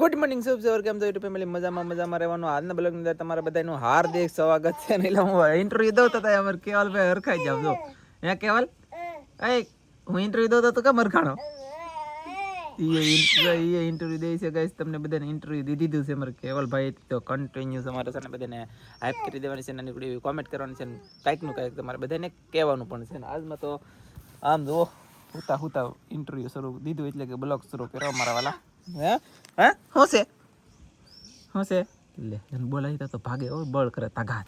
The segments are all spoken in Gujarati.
ગુડ મોર્નિંગ શુભ સવાર કેમ છો યુટ્યુબ ફેમિલી મજામાં મજામાં રહેવાનું. આજના બ્લોગની અંદર તમારા બધાનું હાર્દિક સ્વાગત છે. ને એટલે હું ઇન્ટરવ્યુ દઉં તો અમારે કેવલ ભાઈ હરખાઈ જાવ. જો, હે કેવલ? એ હું ઇન્ટરવ્યુ દઉં તો તું કેમ હરખાણો? એ ઇન્ટરવ્યુ દે છે ગાઈસ. તમને બધાને ઇન્ટરવ્યુ દીધી દીધું છે મારે કેવલ ભાઈ. તો કન્ટિન્યુ તમારે છે ને બધાને હાઈપ કરી દેવાની છે નાની એવી કોમેન્ટ કરવાની છે ને કાંઈકનું કાંઈક તમારે બધાને કહેવાનું પણ છે ને. આજમાં તો આમ જુઓ, હુતા હુતા ઇન્ટરવ્યુ શરૂ દીધું એટલે કે બ્લોગ શરૂ કર્યો મારા વાલા. હે? હે? શું છે શું છે લે એને બોલાવી તો ભાગે ઓ બળ કરે તાઘાત.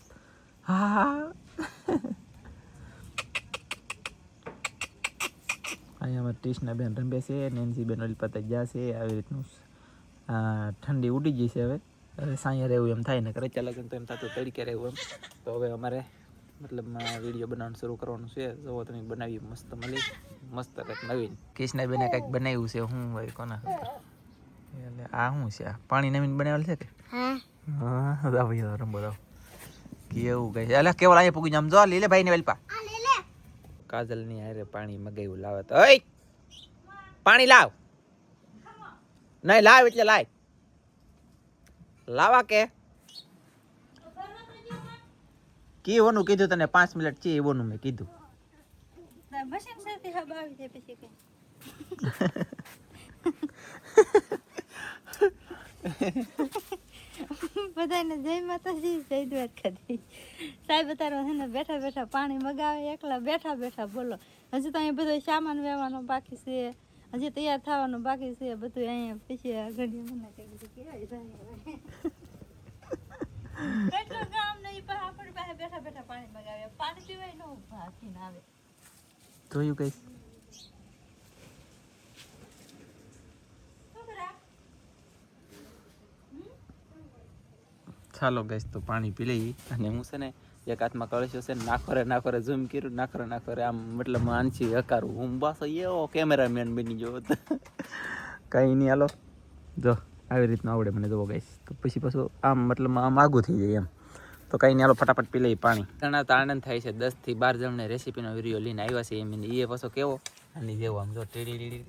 હા. અહીંયા અમારે ટ્રિશના બેન રમે છે નેન્સી બેન ઓલી પતા ગયા છે આવી રીતનું આ ઠંડી ઉડી ગઈ છે હવે. હવે સાંજે રહેવું એમ થાય ને કરે ચાલે તો એમ થતું તડકે રહેવું એમ. તો હવે અમારે મતલબ વીડિયો બનાવવાનું શરૂ કરવાનું છે. જો તમે બનાવી મસ્ત મળી. મસ્ત કંઈક નવીન. કૃષ્ણા બેને કંઈક બનાવ્યું છે હું ભાઈ કોના? ખબર એટલે આ શું છે? પાણી નવીન બનાવેલ છે કે? હા. દા ભાઈ રમો દાવ કેવું કઈ એટલે કેવળ અહીંયા પૂગી જામ. જો લીલે ભાઈ ને વેલપા. કાજલની હારે પાણી મગાવ્યું લાવે તો. ઓય પાણી લાવ. નહીં લાવ એટલે લાય. લાવા કે? કેવાનું કીધું તને પાંચ મિનિટ છે એવાનું મેં કીધું. મશીન સાથે હબાવી દે પછી બધાને જય માતાજી જય દ્વારકાધી સાહેબ અત્યારે છે ને બેઠા બેઠા પાણી મગાવે એકલા બેઠા બેઠા બોલો. હજી તો અહીંયા બધો સામાન વેવાનો બાકી છે. હજી તૈયાર થવાનું બાકી છે. બધું અહીંયા પછી ઘડી મને કઈ બધું કામ નહીં પણ આપણી બેઠા બેઠા પાણી મગાવે. પાણી પીવાય ન ઊભા આવે. જોયું કઈ ચાલો ગઈશ તો પાણી પી લઈ અને હું છે ને એક હાથમાં કળશો છે ને નાખોરે નાખોરે ઝૂમ કર્યું નાખોરે નાખોરે આમ મતલબ માનસી હકારું. હું બસ એવો કેમેરામેન બની ગયો હતો. કંઈ નહીં હાલો. જો આવી રીતનું આવડે મને જોવો ગઈશ તો પછી પાછું આમ મતલબ આમ આગું થઈ જાય એમ. તો કંઈ નહીં હાલો ફટાફટ પી લઈ પાણી. ઘણા તો આનંદ થાય છે. દસથી બાર જણને રેસીપીનો વીડિયો લઈને આવ્યા છે એમ. એ પાછો કેવો? અને જેવો આમ જો ટીડી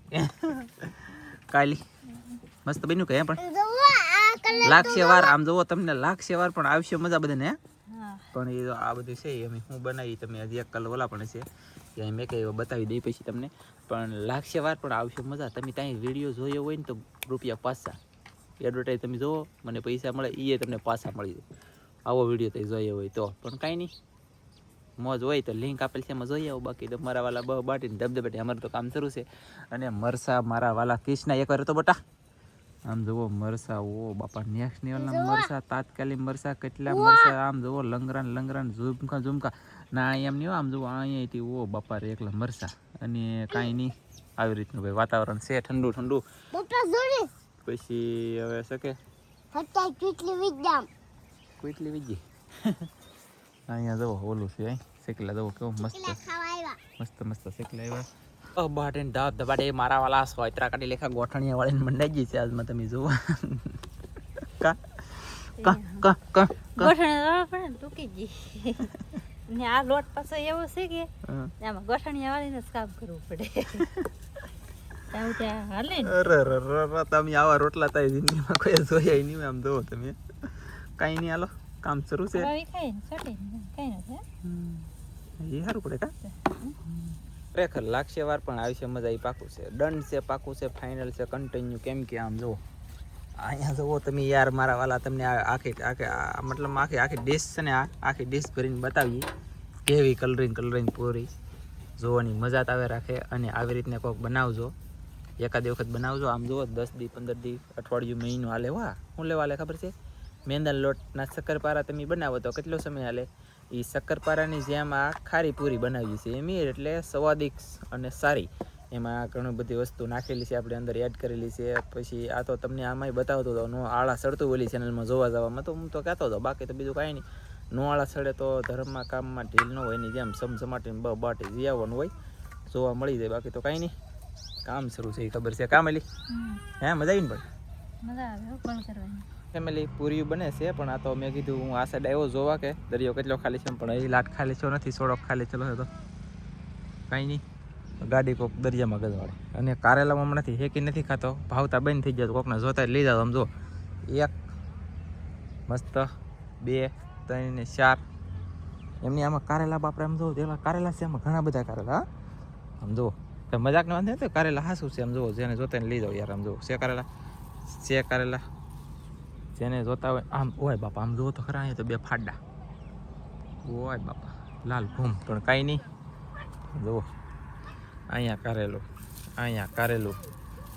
કાલી મસ્ત બન્યું કે પણ? લાગશે વાર. આમ જોવો તમને લાગશે વાર પણ આવશે મજા બધાને પણ એ આ બધું છે એ અમે હું બનાવી તમે હજી એક કલર ઓલા પણ છે ત્યાં મેં કહ્યું બતાવી દઈ પછી તમને. પણ લાગશે વાર પણ આવશે મજા. તમે ત્યાં વીડિયો જોયો હોય ને તો રૂપિયા પાછા. એડવર્ટાઈઝ તમે જોવો મને પૈસા મળે એ તમને પાછા મળી જાય. આવો વીડિયો તમે જોયો હોય તો. પણ કાંઈ નહીં. મોજ હોય તો લિંક આપેલ છે એમાં જોઈ આવો. બાકી તો મારા વાલા બહુ બાટીને ધબધબાટી અમારું તો કામ શરૂ છે. અને મરસા મારા વાલા કૃષ્ણ એક વાર તો બટા. આમ જુઓ મરસા ઓ બાપા નેક્સ્ટ લેવલના મરસા તાત્કાલિક મરસા કેટલા મરસા આમ જુઓ લંગરાન લંગરાન ઝુમકા ઝુમકા. ના એમ નહીં આમ જુઓ અહીંયાથી ઓ બાપા રે એકલા મરસા. અને કાંઈ નહીં આવી રીતનું ભાઈ વાતાવરણ છે ઠંડુ ઠંડુ. પછી હવે શકે કેટલી વીજી અહીંયા જવો ઓલું છે શેકલા જવો કેવું મસ્ત. મસ્ત મસ્ત શેકલા આવ્યા. બાટે ધબ ધબાટે મારા વાલા સોયત્રા કાઢી લેખા ગોઠણીયા વાળીને મંડાઈ ગઈ છે આજમાં તમે જુઓ કા કા કા કા ગોઠણ વાળા પડે ને ટૂંકી ગઈ ને આ લોટ પાછો એવો છે કે. આમાં ગોઠણિયા વાળીને જ કામ કરવું પડે. ત્યાં ત્યાં તમે આવા રોટલા તારી જિંદગીમાં કોઈ જોયા નહીં આમ જોવો તમે. કાંઈ નહીં હાલો કામ શરૂ છે. એ સારું પડે કા? ખરેખર લાગશે વાર, પણ આવશે મજા, એ પાકું છે. દંડ છે, પાકું છે ફાઇનલ છે કન્ટિન્યુ કેમ કે આમ જુઓ. અહીંયા જુઓ તમે યાર, મારા વાલા તમને આખી આખી મતલબ આખી આખી ડિશ છે ને આખી ડિશ ભરીને બતાવીએ. કેવી કલરિંગ કલરિંગ પૂરી. જોવાની મજા આવે રાખે, અને આવી રીતને કોઈક બનાવજો. એકાદ વખત બનાવજો. આમ જુઓ, દસ દી, પંદર દી, અઠવાડિયું, મહિનો હાલે. વા શું લેવા હાલે ખબર છે? મેંદા લોટના શક્કરપારા તમે બનાવો તો કેટલો સમય હાલે? એ શક્કરપારાની જેમ આ ખારી પૂરી બનાવી છે. એમ એટલે સ્વાદિક અને સારી. એમાં ઘણી બધી વસ્તુ નાખેલી છે આપણે અંદર એડ કરેલી છે. પછી આ તો તમને આમાંય બતાવતો હતો નો આળા સડતું ઓલી ચેનલમાં જોવા જવામાં તો હું તો કહેતો હતો બાકી તો બીજું કાંઈ નહીં. નો આળા સડે તો ધર્મમાં કામમાં ઢીલ ન હોય એની જેમ સમસમાટીને બ બાટી જી આવવાનું હોય જોવા મળી જાય. બાકી તો કાંઈ નહીં. કામ શરૂ છે એ ખબર છે. કામ એલી હે મજા આવી ને ભાઈ? મજા આવે પણ કરવાની. ફેમિલી પૂરી બને છે, પણ આ તો મેં કીધું હું આ સાઈડ આવ્યો જોવા કે દરિયો કેટલો ખાલી છે પણ એ લાટ ખાલી છો નથી સોડો ખાલી ચલો તો. કાંઈ નહીં, ગાડી કોક દરિયામાં ગજવાડે અને કારેલામાં હમણાંથી હેકી નથી ખાતો, ભાવતા બંધ થઈ ગયા કોકને જોતા લઈ જાઓ, આમ જો. એક, મસ્ત, બે, ત્રણ ને ચાર. એમની આમાં કારેલા બાપરે આમ જોવો એવા કારેલા છે આમાં ઘણા બધા કારેલા, હા. આમ જુઓ તો મજાક ને વાંધે તો કારેલા હાસું છે, આમ જુઓ જેને જોતા એને લઈ જાઓ યાર, આમ જુઓ છે કારેલા? છે કારેલા. જેને જોતા હોય, આમ, ઓય બાપા, આમ જુઓ તો ખરા, અહીંયા તો બે ફાડા. ઓય બાપા, લાલ ભૂમ પણ કાંઈ નહીં. જુઓ, અહીંયા કારેલું અહીંયા કારેલું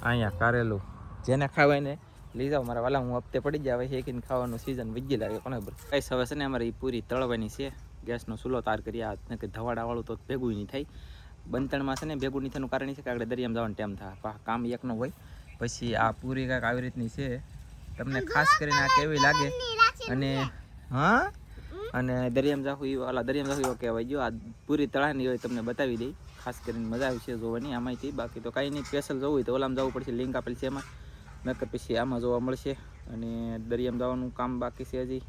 અહીંયા કારેલું. જેને ખાવાય ને, લઈ જાઓ, મારા વાલા, હું હપ્તે પડી જાય હેકીને ખાવાનું સિઝન વીજી લાગે, કોને ખબર? કઈ હવે છે ને અમારે એ પૂરી તળવાની છે. ગેસનો ચૂલો તાર કરી, આ કે ધવાડાવાળું તો ભેગું નહીં થાય. બંતણમાં છે ને, ભેગું નહીં થવાનું કારણ છે કે આગળ દરિયામાં જવાનું ટાઈમ થાય. કામ એકનો હોય, પછી આ પૂરી કાંઈક આવી રીતની છે. તમને ખાસ કરીને આ કેવી લાગે? અને હા? અને દરિયામાં જાખું એ ઓલા દરિયામાં જાખું એવું કહેવાય. જો આ પૂરી તળાની હોય તમને બતાવી દઈ. ખાસ કરીને મજા આવી છે જોવાની આમાંથી બાકી તો કાંઈ નહીં સ્પેશિયલ જવું હોય તો ઓલામાં જવું પડશે લિંક આપેલ છે એમાં. નકર પછી આમાં જોવા મળશે. અને દરિયામાં જવાનું કામ બાકી છે હજી.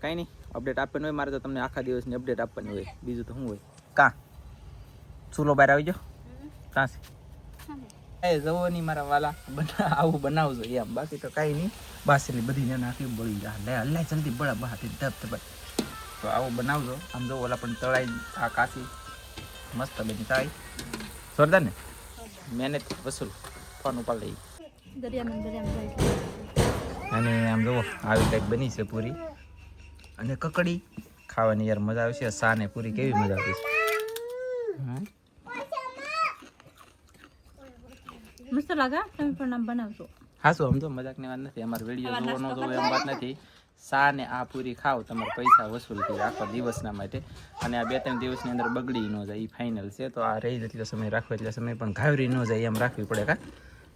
કાંઈ નહીં અપડેટ આપવાનું હોય મારે તો તમને આખા દિવસની અપડેટ આપવાની હોય. બીજું તો શું હોય? કાં? ચૂલો બહાર આવી જાઓ? કાં છે? એ જવો નહીં મારા વાલા. બના આવું બનાવજો એમ બાકી તો કાંઈ નહીં. બાસેલી બધી નાખી બળી જા લે અલ્લા જલ્દી બળા બહાથી ધબ ધબ તો આવું બનાવજો. આમ જો ઓલા પણ તળાઈ આ કાશી. મસ્ત બની તાઈ જોરદાર ને? મહેનત વસૂલ. ફોન ઉપર લઈ અને આમ જુઓ આવી કંઈક બની છે પૂરી. અને કકડી ખાવાની યાર મજા આવશે. સાને પૂરી કેવી મજા આવતી છે હમ? મસ્ત લાગે તમે પણ આમ બનાવજો. હા શું આમ તો મજાકની વાત નથી. અમારે વીડિયો જોવો તો એમ વાત નથી. સા ને આ પૂરી ખાવ તમારે પૈસા વસૂલ થઈ આખા દિવસના માટે. અને આ બે ત્રણ દિવસની અંદર બગડી ન જાય એ ફાઇનલ છે. તો આ રહી એટલો સમય રાખવો એટલે સમય પણ ઘાવરી ન જાય એમ રાખવી પડે કા?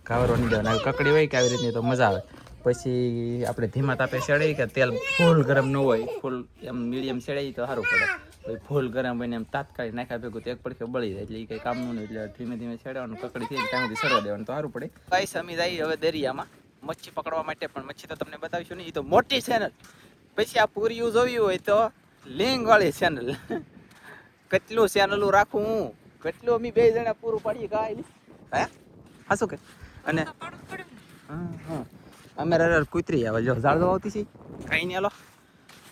ઘાવરો નહીં કકડી હોય કે આવી રીતની તો મજા આવે. પછી આપણે ધીમા તાપે સડાઈ કે તેલ ફૂલ ગરમ ન હોય ફૂલ એમ મીડિયમ સડાઈ તો સારું પડે. પછી ફૂલ ગરમ બને એમ તાત્કાલિક નાખ્યા ભેગું તો એક પડખે બળી જાય. એટલે એ કંઈ કામનું નહીં. એટલે ધીમે ધીમે છેડવાનું કકડી થઈ ત્યાં સુધી સરવા દેવાનું. તો સારું પડે. કઈ સમી જાય હવે દરિયામાં. મચ્છી પકડવા માટે પણ મચ્છી તો તમને બતાવીશું નહીં. એ તો મોટી ચેનલ પછી આ પૂરી જોયું હોય તો લિંક વાળી ચેનલ કેટલું ચેનલું રાખું હું? કેટલું અમે બે જણા પૂરું પાડીએ ગાય હે? હા શું કે? અને હા હા. અમે રર કૂતરી આવે. જો ઝાડ આવતી છે. કાંઈ નહીં હાલો.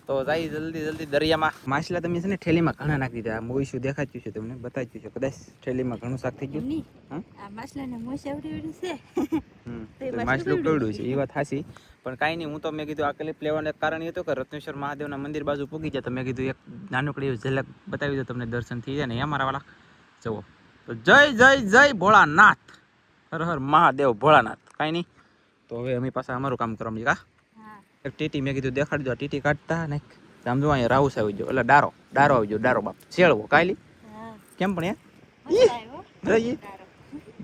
તો જાય જલ્દી જલ્દી દરિયામાં. માછલા તમે છે ને ઠેલીમાં ઘણા નાખી દીધા. મોઈશું દેખાચ્યું છે તમને બતાવ્યું છે. કદાચ ઠેલીમાં ઘણું શાક થઈ ગયું. આ માછલાને મોસ આવડી છે. માછલું કવડું છે. એ વાત હાસી પણ કાંઈ નહીં હું તો મેં કીધું આ ક્લિપ લેવાનું એક કારણ એ હતું કે રત્નેશ્વર મહાદેવના મંદિર બાજુ પૂગી જાય તો મેં કીધું એક નાનકડી ઝલક બતાવી દો તમને દર્શન થઈ જાય ને એ મારા વાલા જુઓ. તો જય જય જય ભોળાનાથ. હર હર મહાદેવ ભોળાનાથ. કાંઈ નહીં. તો હવે અમે પાસે અમારું કામ કરવા કા? હા એક ટીટી મેં કીધું દેખાડી દો ટીટી કાઢતા ને આમ જો અહીંયા રાઉસ આવી ગયો. એટલે ડારો ડારો આવી ગયો ડારો બાપ. શેળવો કાયલી? કેમ પણ એ રહી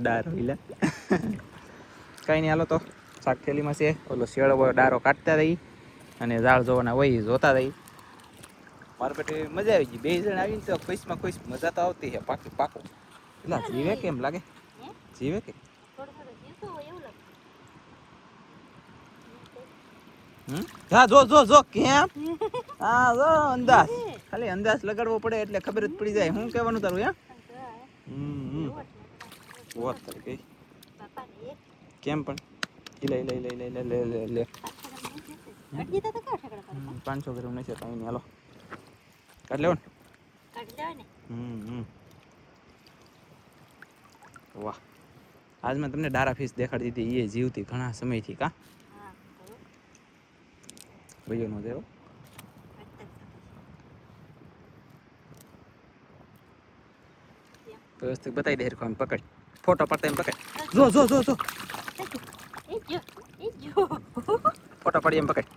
ડારો. ઈલા કાંઈ નહીં હાલો તો. શાક થેલીમાં છે. ઓલો શેળવો ડારો કાઢતા રહી. અને ઝાડ જોવાના હોય જોતા રહી. મારા પેટે મજા આવી ગઈ. બે જણ આવીને તો ખુશમાં ખુશ મજા તો આવતી છે. પાકી પાકું. એટલે જીવે કેમ લાગે? જીવે કે હા જો જો જો, કેમ? હા, જો, અંદાજ. ખાલી અંદાજ લગાડવો પડે એટલે ખબર જ પડી જાય. હું કહેવાનું તારું, હે? હમ વાત કરી ગઈ. કેમ પણ? લે લે લે લે લે લે લે પાંચસો ગ્રામ નહીં છે તમે હાલો. કાઢ લેવો ને? હમ હમ. વાહ. આજ મેં તમને ડારા ફિશ દેખાડી દીધી. એ જીવતી ઘણા સમયથી કા? જ વ્યવસ્થિત બતાવી દે હરખો આમ પકડ ફોટો પડતા એમ પકડ જો જો જો જો ફોટો પડી એમ પકડ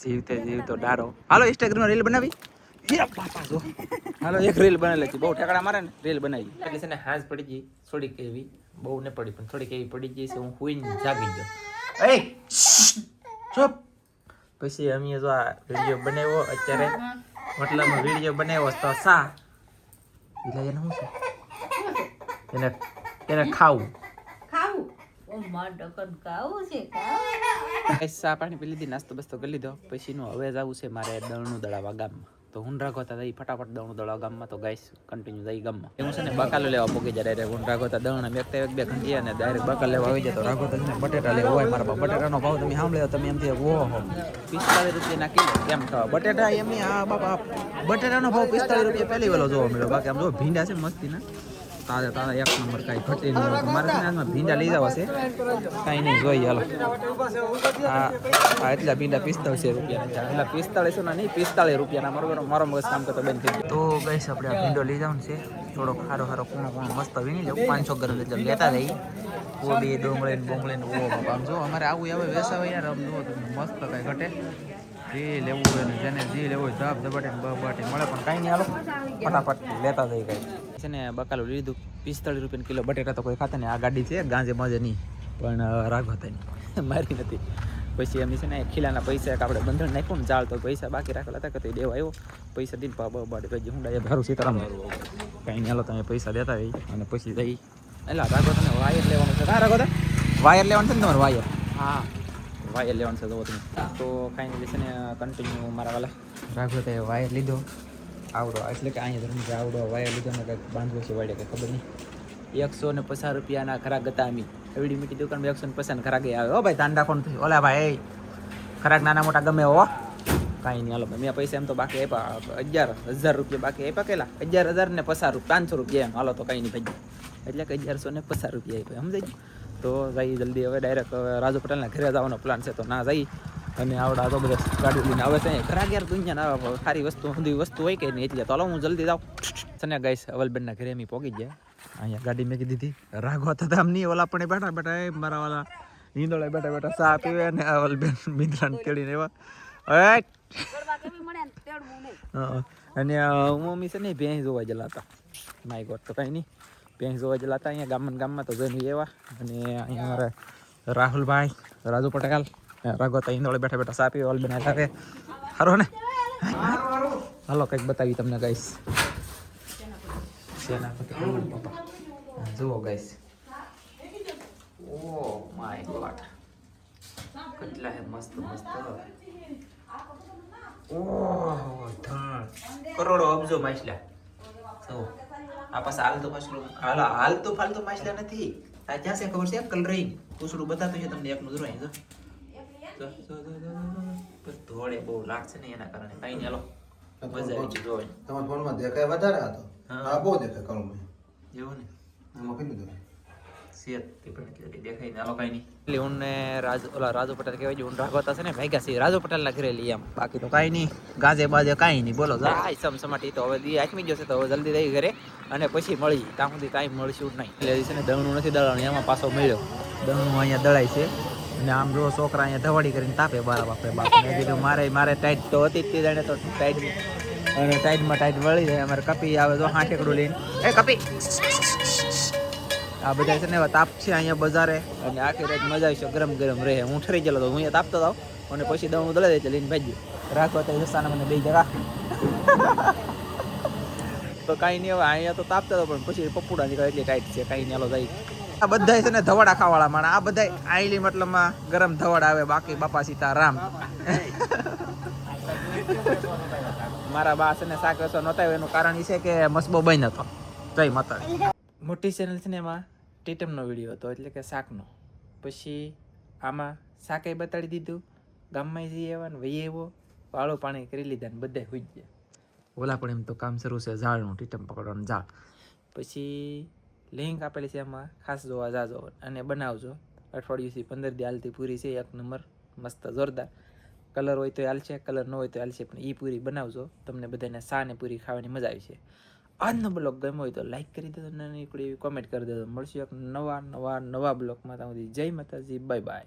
જીવતે જીવતો ડારો હાલો ઇન્સ્ટાગ્રામ રીલ બનાવી એ બાપા જો હાલો એક રીલ બનાવી લેતી બહુ ઠેકડા મારે ને રીલ બનાવી એટલે છે ને હાજ પડી ગઈ થોડીક એવી બહુ ને પડી પણ થોડીક એવી પડી ગઈ છે હું હુઈને જાગી ગયો. એ ચૂપ. પછી અમે જો આ વીડિયો બનાવ્યો અત્યારે મતલબ વીડિયો બનાવ્યો તો સા. એટલે એને શું છે? એને એને ખાવું. ખાવું? ઓ માં ડકન ખાવું છે પાણી પી લીધી નાસ્તો બસ્તો કરી લીધો. પછીનું હવે જવું છે મારે દળનું દળાવા ગામમાં. તો હું રાખોતા દઈ ફટાફટ દવણું દળવા ગામમાં. તો ગાઈસ કન્ટિન્યુ દઈ ગામમાં. એવું છે ને, બકાલો લેવા પોગી જાય ડાયરેક્ટ હું રાખોતા દવણ બે એક બે ઘંટી અને ડાયરેક્ટ બકાલ લેવા આવી જાય તો રાખોતા છે ને બટેટા લેવા હોય મારા બટેટાનો ભાવ તમે સાંભળ્યો તમે એમ થઈ ઓહો પિસ્તાળીસ રૂપિયાના કિલો. કેમ ખાવા બટેટા એમની હા બાપા બટેટાનો ભાવ પિસ્તાલીસ રૂપિયા પહેલી વેલો જોવા મળ્યો. બાકી આમ જો ભીંડા છે મસ્તીના. તારે તારે એક નંબર કાંઈ ઘટે નહીં. મારે આજમાં ભીંડા લઈ જવા છે. કાંઈ નહીં જોઈએ હાલો. હા એટલા ભીંડા પિસ્તાળીસ રૂપિયા એટલે પિસ્તાળીસો ના નહીં, પિસ્તાળીસ રૂપિયાના. મારો મારો મગજ કામ કરતો બંધ થઈ તો ગઈશ આપણે આ ભીંડો લઈ જવાનું છે. થોડો સારો સારો કૂણો કૂણો મસ્ત વીણી જાવ પાંચસો ગ્રામ એટલે લેતા જઈ કોબી ડુંગળી ને બોંગળી ને ઓ આમ જો અમારે આવું આવે વેસાવે યાર. આમ જુઓ મસ્ત કાંઈ ઘટે. જે લેવું હોય ને જેને જે લેવું હોય ધાબ ધબાટે બબાટે મળે. પણ કાંઈ નહીં, હાલો. ફટાફટ લેતા જઈ કાંઈ. છે ને બકાલું લીધું. પિસ્તાળીસ રૂપિયા કિલો બટેટા તો કોઈ ખાતા ને આ ગાડી છે ગાંજે મજે નહીં. પણ રાઘવતાની મારી નથી. પછી એમની છે ને ખીલાના પૈસા આપણે બંધણ નાખ્યું ને ચાલ તો પૈસા બાકી રાખેલા હતા કે તે દેવા આવ્યો. પૈસા દીને પા બાડે પછી હું ડાયે ભારું સીતારામ કાંઈ નહીં હાલો તમે પૈસા દેતા હોય અને પછી જઈ. એટલે રાઘો તને વાયર લેવાનું છે. હા રાઘો વાયર લેવાનું છે ને તમારે વાયર? હા. વાયર લેવાનું છે તો કાંઈ નહીં છે ને કન્ટિન્યુ મારા વાલા. રાઘવતાએ તે વાયર લીધો. આવડો. એટલે કે અહીંયા ધર્મ આવડો. વાયા લીધો ને કંઈક બાંધવો છે વાડે કંઈ ખબર નહીં. એકસો ને પચાસ રૂપિયાના ખરાક હતા અમી. એવડી મીઠી દુકાનમાં એકસો ને પચાસ ખરાક આવે હો ભાઈ તાંડા કોણ થયું. ઓલા ભાઈ ખરાક નાના મોટા ગમે હો. કાંઈ નહીં, હાલો મેં પૈસા એમ તો બાકી આપ્યા. અગિયાર હજાર રૂપિયા બાકી આપ્યા કેલા? અગિયાર હજાર ને પચાસ રૂપિયા પાંચસો રૂપિયા એમ. હાલો તો કાંઈ નહીં ભાઈ. એટલે કે અગિયારસો ને પચાસ રૂપિયા આપ્યા. સમજાઈ તો જઈ જલ્દી. હવે ડાયરેક્ટ રાજુ પટેલના ઘરે જવાનો પ્લાન છે, તો ના જઈ અને આવડા તો બધા ગાડી લઈને આવે છે ખરા ઘેર દુનિયા સારી વસ્તુ સુધી વસ્તુ હોય કે નહીં એટલે તો હું જલ્દી જાઉં. છે ને ગાઈસ અવલબેનના ઘરે અમે પોગી ગયા. અહીંયા ગાડી મેં હતી રાઘવા તો આમ નહીં ઓલા પણ બેઠા બેઠા એ મારા વાલા નીંદોળે બેઠા બેઠા ચા પીવે અને અવલબેન મિત્રાને તેડીને એવા. અને મમ્મી છે ને ભેંસ જોવા ગયેલા હતા. માય ગોડ તો કાંઈ નહીં. ભેંસ જોવા ગયેલા હતા અહીંયા ગામમાં ગામમાં તો જઈને એવા. અને અહીંયા અમારે રાહુલભાઈ રાજુ પટેલ રાઘો તો ઈંદોળે બેઠા બેઠા સાપી ઓલ અવલબેન આવે સારો ને. હાલો કંઈક બતાવી તમને ગાઈસ જુઓ ગાઈસ ઓ માય ગોડ. કેટલા હે મસ્ત મસ્ત. ઓહ ધણ. કરોડો અબજો માછલા. જુઓ. આ હાલ તો માછલું હાલ તો ફાલતું માછલા નથી. આ ક્યાં છે ખબર છે? કલરિંગ પૂછડું બતાતું છે તમને એકનું જોઈ જો જો, જો, જો, જો, જો. ધોળે બહુ લાગશે ને એના કારણે. કઈ નહીં હાલો. મજા આવી ગઈ જોવાની. તમારા ફોનમાં દેખાય વધારે હતો હા. બહુ દેખાય કળું એવું ને? આમાં એટલે રાજ પટેલ કહેવાય છે હું રાઘવતા છે ને ભાઈ છે. રાજુ પટેલ ના ઘરે બાકી તો કાંઈ નહીં. ગાજે બાજે કાંઈ નહીં. બોલો જાય સમસમાટી તો હવે દી આચમી જશે તો હવે જલ્દી થઈ ઘરે. અને પછી મળી. ત્યાં સુધી કાંઈ મળશું નહીં. એટલે છે ને દળનું નથી દળવાનું એમાં પાછો મળ્યો. દણું અહીંયા દળાય છે. અને આમ જો છોકરા અહીંયા ધવાડી કરીને તાપે બારા બાપે બાપ. મેં કીધું, મારે મારે ટાઈટ તો હતી જ જાણે તો ટાઈટ અને ટાઈટમાં ટાઈટ વળી જાય. અમારે કપી આવે તો હાંઠેકડું લઈને એ, કપી! આ બધા છે ને તાપ છે અહીંયા બજારે. અને આખી રાત મજા આવી છે, ગરમ ગરમ રહે. હું ઠરી ગયેલો તો હું અહીંયા તાપતો હતો. અને પછી દવાનું દળે એટલે લઈને ભાગ્યો. રાખવા તો રસ્તાને મને બે જરા તો કાંઈ નહીં, હવે અહીંયા તો તાપતા હતો, પણ પછી પપ્પુડા નીકળે એટલી ટાઈટ છે. કાંઈ નહીં હાલો જાય. આ બધા છે ને ધવાડા ખાવાળા માણા આ બધા આઈલી મતલબમાં ગરમ ધવાડા આવે બાકી બાપા સીતારામ. મારા બા છે ને શાક રસો નહોતા એનું કારણ એ છે કે મસબો બંધ હતો. જય માતા મોટી ચેનલ છે ને એમાં ટીટમનો વીડિયો હતો, એટલે કે શાકનો. પછી આમાં શાકે બતાડી દીધું, ગામમાં જઈ આવવાનું વહી આવ્યો, વાળો પાણી કરી લીધા ને બધા હોઈ ગયા. ઓલા પણ એમ તો કામ શરૂ છે, ઝાડનું ટીટમ પકડવાનું, ઝાડ. પછી લિંક આપેલી છે એમાં, ખાસ જોવા જાજો અને બનાવજો. અઠવાડિયુંથી પંદર દી હાલતી પૂરી છે, એક નંબર, મસ્ત, જોરદાર. કલર હોય તો હાલશે, કલર ન હોય તો હાલશે, પણ એ પૂરી બનાવજો, તમને બધાને સાને પૂરી ખાવાની મજા આવી છે. આજનો બ્લોગ ગમ્યો હોય તો લાઈક કરી દેજો નાની એવી કોમેન્ટ કરી દેજો. મળશું એક નવા નવા નવા બ્લોગમાં ત્યાં સુધી. જય માતાજી, બાય બાય.